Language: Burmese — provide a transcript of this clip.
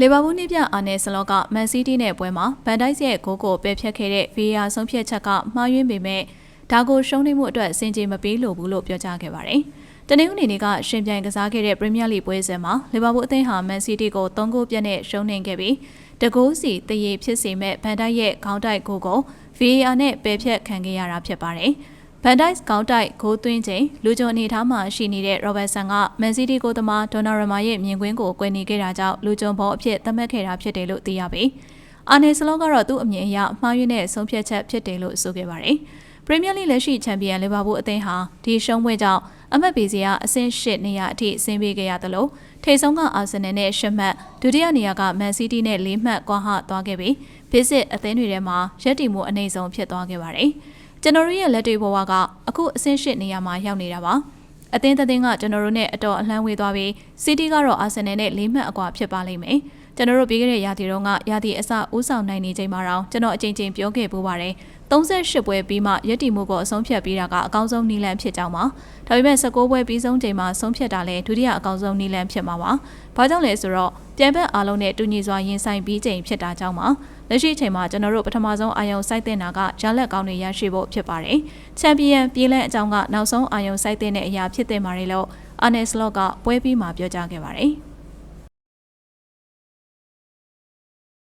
လီဗာပူးနှစ်ပြအာနယ်ဆလော့ကမန်စီးတီးနဲ့ပွဲမှာဗန်ဒိုက်စ်ရဲ့ဂိုးကိုပယ်ဖျက်ခဲ့တဲ့ VAR ဆုံးဖြတ်ချက်ကမှားယွင်းပေမဲ့ဒါကိုရှုံးနေမှုအတွက်စင်ကြေမပေးလို့ဘူးလို့ပြောကြားခဲ့ပါတယ်။တနင်္ဂနွေနေ့ကရှင်ပြိုင်ကစားခဲ့တဲ့ပရီးမီးယားလိပွဲစဉ်မှာလီဗာပူးအသင်းဟာမန်စီးတီးကို3ဂိုးပြတ်နဲ့ရှုံးနိမ့်ခဲ့ပြီးတကိုးစီတရေဖြစ်စေမဲ့ဗန်ဒိုက်ရဲ့ခေါင်းတိုက်ဂိုးကို VAR နဲ့ပယ်ဖျက်ခံခဲ့ရတာဖြစ်ပါတယ်။ ဗန်ဒိုက်စ်ကောက်တိုက်ဂိုးသွင်းချိန်လူကြုံအနေထားမှာရှိနေတဲ့ရောဘတ်ဆန်ကမန်စီးတီးကိုသမားဒေါနာရမာရဲ့မြင်ကွင်းကိုကွယ်နေခဲ့တာကြောင့်လူကြုံဘောအဖြစ်သတ်မှတ်ခဲ့တာဖြစ်တယ်လို့သိရပြီ။အာနေစလောကတော့သူ့အမြင်အရမှားယွင်းတဲ့ဆုံးဖြတ်ချက်ဖြစ်တယ်လို့ဆိုခဲ့ပါတယ်။ပရီးမီးယားလိလက်ရှိချန်ပီယံလီဗာပူးအသင်းဟာဒီရှုံးပွဲကြောင့်အမတ်ပီစီကအဆင့်၈နေရာအထိဆင်းပေးခဲ့ရသလိုထိပ်ဆုံးကအာဆင်နယ်နဲ့ရှမှတ်ဒုတိယနေရာကမန်စီးတီးနဲ့၄မှတ်ကွာဟသွားခဲ့ပြီးဘစ်စစ်အသင်းတွေထဲမှာရက်တီမှုအနေဆုံးဖြစ်သွားခဲ့ပါတယ်။ ကျွန်တော်တို့ရဲ့လက်တွေဘဝကအခုအဆင့်ရှစ်နေရာမှာရောက်နေတာပါအသင်းသင်းကကျွန်တော်တို့နဲ့အတော်အလှမ်းဝေးသွားပြီးစီးတီးကတော့အာဆင်နယ်နဲ့လေးမှတ်အကွာဖြစ်ပါလိမ့်မယ်ကျွန်တော်တို့ပြီးခဲ့တဲ့ရာသီတုန်းကရာသီအစဦးဆောင်နိုင်နေချိန်မှာတော့ကျွန်တော်အချိန်ချင်းပြောခဲ့ပူပါတယ်38ပွဲပြီးမှရည်တည်မှုကိုအဆုံးဖြတ်ပြီးတာကအကောင်းဆုံးနီလန်ဖြစ်ကြောင်းပါဒါပေမဲ့19ပွဲပြီးဆုံးချိန်မှာဆုံးဖြတ်တာလဲဒုတိယအကောင်းဆုံးနီလန်ဖြစ်မှာပါဘာကြောင့်လဲဆိုတော့ ပြိုင်ဘက်အားလုံးနဲ့တူညီစွာရင်ဆိုင်ပြီးချိန်ဖြစ်တာကြောင့်ပါလက်ရှိအချိန်မှာကျွန်တော်တို့ပထမဆုံးအာယုံစိုက်တင်တာကရလက်ကောင်းတွေရရှိဖို့ဖြစ်ပါတယ်ချန်ပီယံပြည်လဲအကြောင်းကနောက်ဆုံးအာယုံစိုက်တင်တဲ့အရာဖြစ်တင်ပါတယ်လို့အာနယ်စလော့ကပွဲပြီးမှပြောကြားခဲ့ပါတယ်